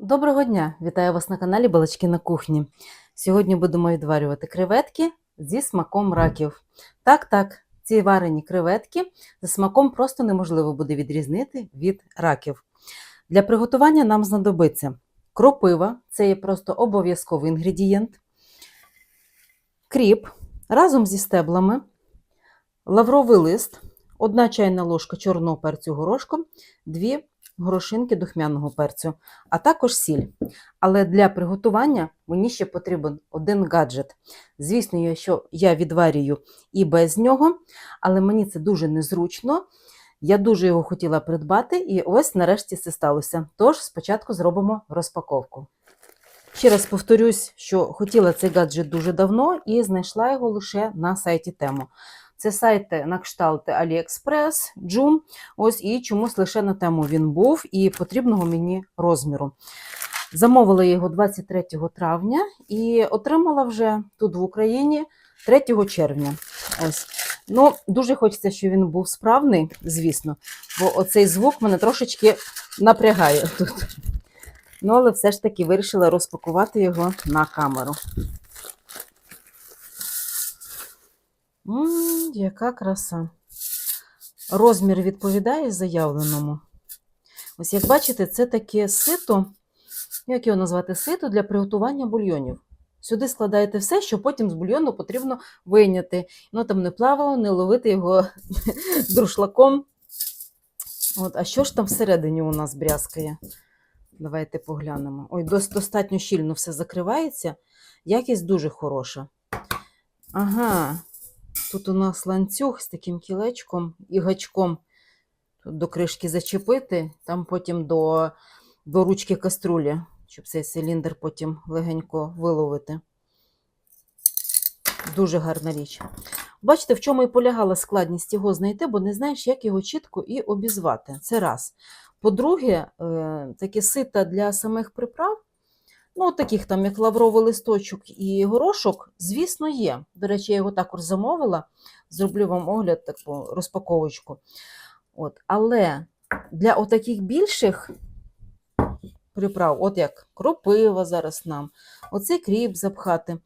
Доброго дня! Вітаю вас на каналі Балачки на кухні. Сьогодні будемо відварювати креветки зі смаком раків. Так, так, ці варені креветки за смаком просто неможливо буде відрізнити від раків. Для приготування нам знадобиться кропива, це є просто обов'язковий інгредієнт, кріп разом зі стеблами, лавровий лист, одна чайна ложка чорного перцю горошком, дві горошинки духмяного перцю, а також сіль. Але для приготування мені ще потрібен один гаджет. Звісно, я- що я відварюю і без нього, але мені це дуже незручно. Я дуже його хотіла придбати, і ось нарешті це сталося. Тож спочатку зробимо розпаковку. Ще раз повторюсь, що хотіла цей гаджет дуже давно і знайшла його лише на сайті Тему. Це сайти на кшталт AliExpress, Joom, ось і чомусь лише на тему він був і потрібного мені розміру. Замовила його 23 травня і отримала вже тут в Україні 3 червня. Ось. Ну, дуже хочеться, щоб він був справний, звісно, бо оцей звук мене трошечки напрягає тут. Ну, але все ж таки вирішила розпакувати його на камеру. Яка краса. Розмір відповідає заявленому. Ось як бачите, це таке сито, як його назвати, сито для приготування бульйонів. Сюди складаєте все, що потім з бульйону потрібно вийняти. Воно там не плавало, не ловити його друшлаком. От, а що ж там всередині у нас брязкає? Давайте поглянемо. Ой, достатньо щільно все закривається. Якість дуже хороша. Ага, тут у нас ланцюг з таким кілечком і гачком. Тут до кришки зачепити, там потім до, до ручки каструлі, щоб цей циліндр потім легенько виловити. Дуже гарна річ. Бачите, в чому і полягала складність його знайти, бо не знаєш, як його чітко і обізвати. Це раз. По-друге, е, такі сита для самих приправ, ну, таких там, як лавровий листочок і горошок, звісно, є. До речі, я його також замовила. Зроблю вам огляд, таку розпаковочку. От. Але для отаких більших приправ, от як кропива зараз нам, оцей кріп запхати,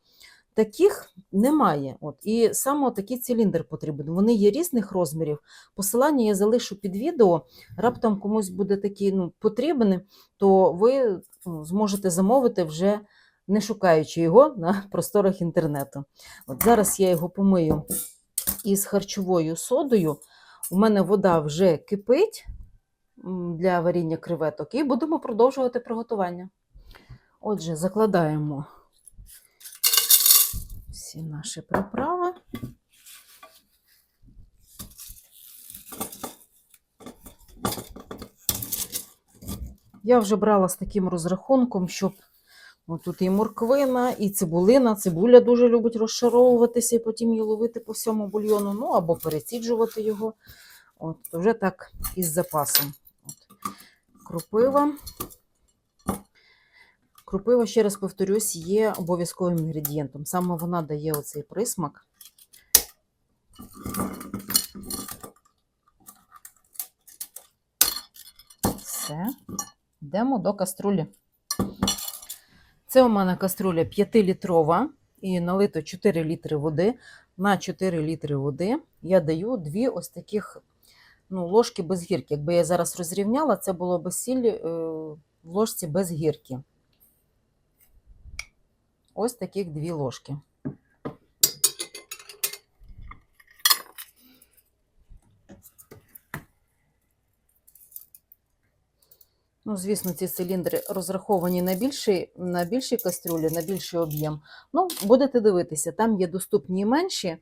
таких немає. От. І саме такий циліндр потрібен. Вони є різних розмірів. Посилання я залишу під відео. Раптом комусь буде такий ну, потрібен, то ви ну, зможете замовити вже не шукаючи його на просторах інтернету. От зараз я його помию із харчовою содою. У мене вода вже кипить для варіння креветок, і будемо продовжувати приготування. Отже, закладаємо всі наші приправи. Я вже брала з таким розрахунком, щоб тут і морквина, і цибулина. Цибуля дуже любить розшаровуватися і потім її ловити по всьому бульйону, ну або переціджувати його. От, вже так із запасом. От. Крупива. Крупива, ще раз повторюсь, є обов'язковим інгредієнтом. Саме вона дає оцей присмак. Все. Йдемо до каструлі. Це у мене каструля 5-літрова і налито 4 літри води. На 4 літри води я даю дві ось таких ну, ложки без гірки. Якби я зараз розрівняла, це було б сіль е, в ложці без гірки. Ось таких дві ложки. Ну, звісно, ці циліндри розраховані на більші, на більші кастрюлі, на більший об'єм. Ну, будете дивитися, там є доступні і менші.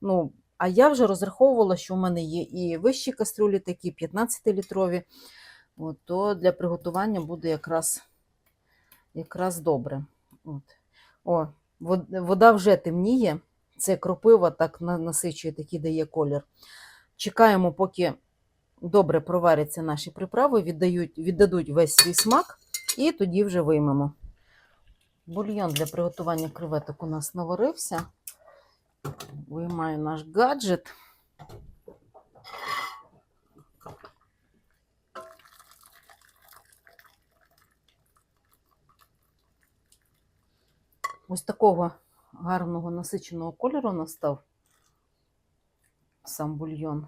Ну, а я вже розраховувала, що у мене є і вищі кастрюлі, такі 15-літрові. От, то для приготування буде якраз, якраз добре. От. О, вода вже темніє. Це кропива так насичує, такий дає колір. Чекаємо, поки добре проваряться наші приправи, віддають, віддадуть весь свій смак, і тоді вже виймемо. Бульйон для приготування креветок у нас наварився. Виймаю наш гаджет. Ось такого гарного насиченого кольору настав сам бульйон.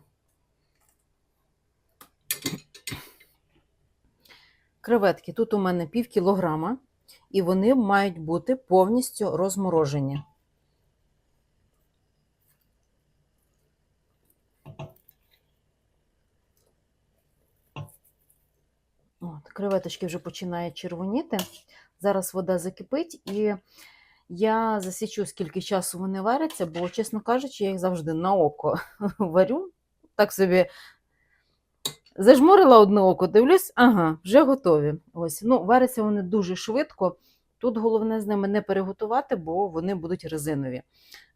Креветки тут у мене пів кілограма, і вони мають бути повністю розморожені. От, креветочки вже починають червоніти. Зараз вода закипить, і я засічу, скільки часу вони варяться, бо, чесно кажучи, я їх завжди на око варю. Так собі зажмурила одне око, дивлюсь, ага, вже готові. Ось, ну, варяться вони дуже швидко. Тут головне з ними не переготувати, бо вони будуть резинові.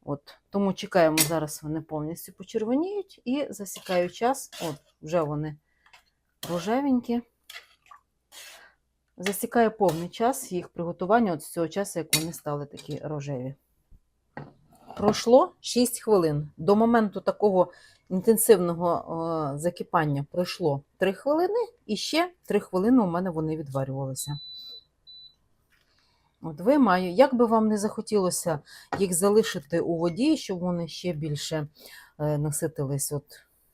От, тому чекаємо, зараз вони повністю почервоніють і засікаю час. От, вже вони рожевенькі. Засікаю повний час їх приготування от з цього часу, як вони стали такі рожеві. Пройшло 6 хвилин. До моменту такого інтенсивного закипання пройшло 3 хвилини, і ще 3 хвилини у мене вони відварювалися. От виймаю. Як би вам не захотілося їх залишити у воді, щоб вони ще більше е, наситились от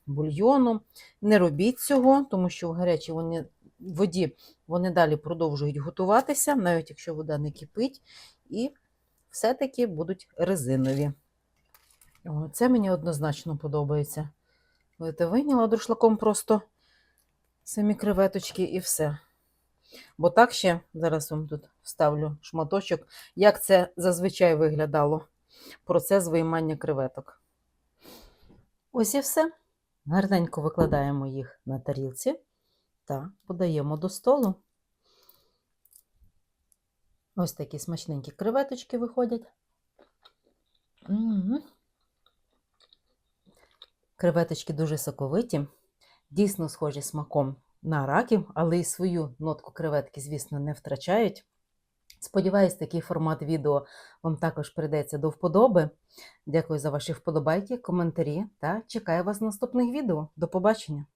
бульйоном, не робіть цього, тому що в гарячій вони, воді вони далі продовжують готуватися, навіть якщо вода не кипить, і все-таки будуть резинові. Це мені однозначно подобається. Видите, вийняла друшлаком просто самі креветочки і все. Бо так ще, зараз вам тут вставлю шматочок, як це зазвичай виглядало. Процес виймання креветок. Ось і все. Гарненько викладаємо їх на тарілці та подаємо до столу. Ось такі смачненькі креветочки виходять. М-м-м. Креветочки дуже соковиті, дійсно схожі смаком на раків, але й свою нотку креветки, звісно, не втрачають. Сподіваюсь, такий формат відео вам також прийдеться до вподоби. Дякую за ваші вподобайки, коментарі та чекаю вас в наступних відео. До побачення!